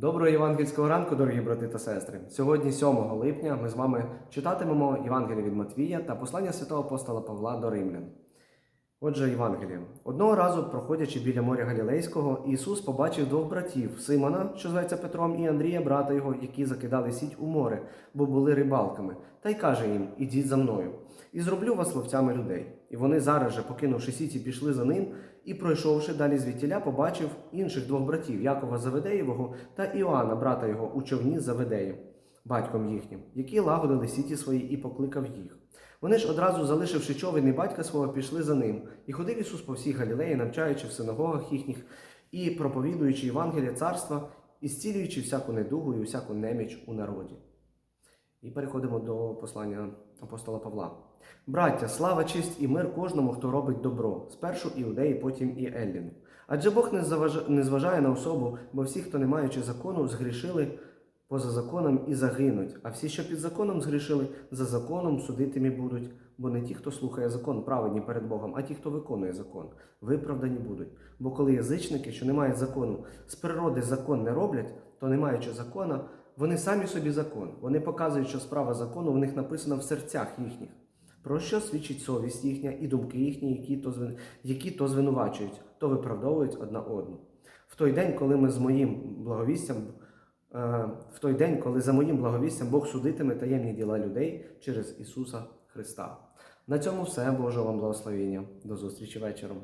Доброго євангельського ранку, дорогі брати та сестри. Сьогодні, 7 липня, ми з вами читатимемо Євангеліє від Матвія та послання святого апостола Павла до Римлян. Отже, Євангеліє. Одного разу, проходячи біля моря Галілейського, Ісус побачив двох братів Симона, що зветься Петром, і Андрія, брата його, які закидали сіть у море, бо були рибалками, та й каже їм: Ідіть за мною, і зроблю вас ловцями людей. І вони зараз же, покинувши сіті, пішли за ним, і, пройшовши далі звідтіля, побачив інших двох братів Якова Заведеєвого та Іоанна, брата його, у човні Заведеєм, батьком їхнім, які лагодили сіті свої і покликав їх. Вони ж одразу, залишивши човен і батька свого, пішли за ним. І ходив Ісус по всій Галілеї, навчаючи в синагогах їхніх і проповідуючи Євангелія царства, і зцілюючи всяку недугу і всяку неміч у народі. І переходимо до послання апостола Павла. Браття, слава, честь і мир кожному, хто робить добро, спершу іудеї, потім і Елліну. Адже Бог не зважає на особу, бо всі, хто не маючи закону, згрішили поза законом і загинуть, а всі, що під законом згрішили, за законом судитимі будуть, бо не ті, хто слухає закон, праведні перед Богом, а ті, хто виконує закон, виправдані будуть. Бо коли язичники, що не мають закону, з природи закон не роблять, то не маючи закона, вони самі собі закон. Вони показують, що справа закону в них написана в серцях їхніх. Про що свідчить совість їхня і думки їхні, які то, які то звинувачують, то виправдовують одна одну. В той день, коли ми з моїм благовістям, в той день, коли за моїм благовістям Бог судитиме таємні діла людей через Ісуса Христа. На цьому все. Божого вам благословення. До зустрічі вечором.